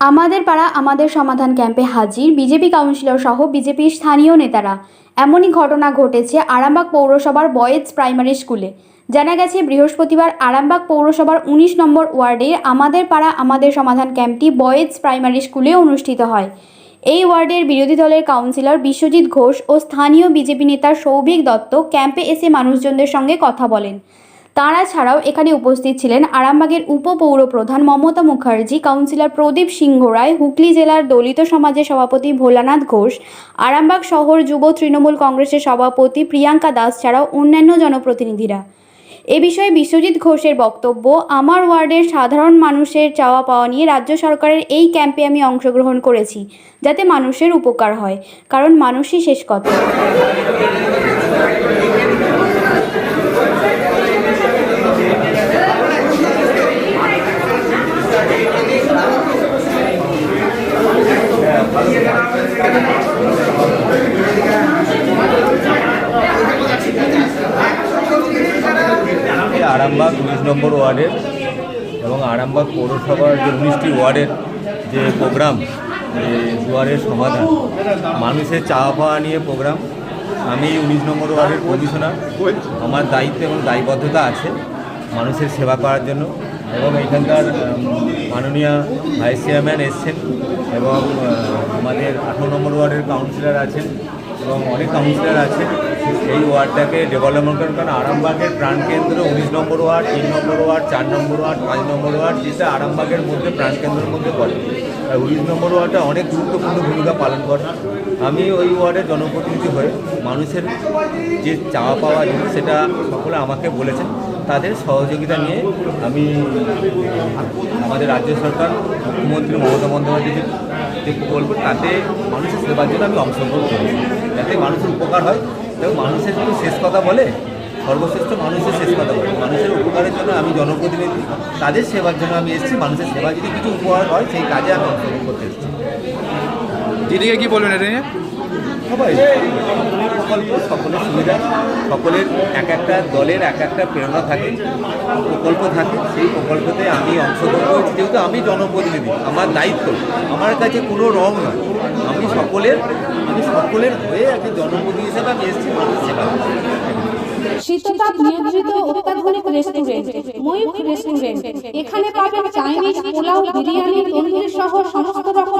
আমাদের পাড়া আমাদের সমাধান ক্যাম্পে হাজির বিজেপি কাউন্সিলর সহ বিজেপির স্থানীয় নেতারা। এমনই ঘটনা ঘটেছে আরামবাগ পৌরসভার বয়েজ প্রাইমারি স্কুলে। জানা গেছে, বৃহস্পতিবার আরামবাগ পৌরসভার উনিশ নম্বর ওয়ার্ডে আমাদের পাড়া আমাদের সমাধান ক্যাম্পটি বয়েজ প্রাইমারি স্কুলে অনুষ্ঠিত হয়। এই ওয়ার্ডের বিরোধী দলের কাউন্সিলর বিশ্বজিৎ ঘোষ ও স্থানীয় বিজেপি নেতা সৌভিক দত্ত ক্যাম্পে এসে মানুষজনদের সঙ্গে কথা বলেন। তাঁরা ছাড়াও এখানে উপস্থিত ছিলেন আরামবাগের উপপৌর প্রধান মমতা মুখার্জি, কাউন্সিলর প্রদীপ সিংহ রায়, হুগলি জেলার দলিত সমাজের সভাপতি ভোলানাথ ঘোষ, আরামবাগ শহর যুব তৃণমূল কংগ্রেসের সভাপতি প্রিয়াঙ্কা দাস ছাড়াও অন্যান্য জনপ্রতিনিধিরা। এ বিষয়ে বিশ্বজিৎ ঘোষের বক্তব্য, আমার ওয়ার্ডের সাধারণ মানুষের চাওয়া পাওয়া নিয়ে রাজ্য সরকারের এই ক্যাম্পে আমি অংশগ্রহণ করেছি, যাতে মানুষের উপকার হয়, কারণ মানুষই শেষ কথা এই আরামবাগ উনিশ নম্বর ওয়ার্ডের এবং আরামবাগ পৌরসভার যে উনিশটি ওয়ার্ডের যে প্রোগ্রাম দুয়ারের সমাধান, মানুষের চাওয়া পাওয়া নিয়ে প্রোগ্রাম, আমি উনিশ নম্বর ওয়ার্ডের কমিশনার। আমার দায়িত্ব এবং দায়বদ্ধতা আছে মানুষের সেবা করার জন্য এবং এখানকার মাননীয় ভাইস চেয়ারম্যান এসছেন এবং আমাদের আঠারো নম্বর ওয়ার্ডের কাউন্সিলর আছেন এবং অনেক কাউন্সিলর আছে এই ওয়ার্ডটাকে ডেভেলপমেন্ট করার কারণ আরামবাগের প্রাণকেন্দ্র উনিশ নম্বর ওয়ার্ড, তিন নম্বর ওয়ার্ড, চার নম্বর ওয়ার্ড, পাঁচ নম্বর ওয়ার্ড, যেটা আরামবাগের মধ্যে প্রাণকেন্দ্রের মধ্যে পড়ে আর উনিশ নম্বর ওয়ার্ডটা অনেক গুরুত্বপূর্ণ ভূমিকা পালন করে। আমি ওই ওয়ার্ডের জনপ্রতিনিধি হয়ে মানুষের যে চাওয়া পাওয়া জিনিস, সেটা সকলে আমাকে বলেছেন। তাদের সহযোগিতা নিয়ে আমি আমাদের রাজ্য সরকার, মুখ্যমন্ত্রী মমতা বন্দ্যোপাধ্যায় যে প্রকল্প, তাতে মানুষের সেবার জন্য আমি অংশগ্রহণ করেছি। যাতে মানুষের উপকার হয় এবং মানুষের কিন্তু শেষ কথা বলে সর্বশ্রেষ্ঠ মানুষের শেষ কথা বলে মানুষের উপকারের জন্য আমি জনপ্রতিনিধি তাদের সেবার জন্য আমি এসেছি মানুষের সেবা যদি কিছু উপকার হয় সেই কাজে আমি অংশগ্রহণ করতে এসেছি। দিদিকে কি বলবেন এটা নিয়ে? সবাই। প্রকল্প সকলের সুবিধা সকলের এক একটা দলের এক একটা প্রেরণা থাকে, প্রকল্প থাকে। সেই প্রকল্পতে আমি অংশগ্রহণ করেছি। যেহেতু আমি জনপ্রতিনিধি, আমার দায়িত্ব, আমার কাছে কোনো রং নয়। আমি সকলের আমি সকলের হয়ে একটি জনপ্রতিনিধি হিসেবে আমি এসেছি, মানুষ সেবা। শীততাপ নিয়ন্ত্রিত অত্যাধুনিক রেস্টুরেন্ট, ময়ূখ রেস্টুরেন্ট। এখানে পাবেন চাইনিজ পোলাও, বিরিয়ানি, তন্দুরি সহ সমস্ত রকম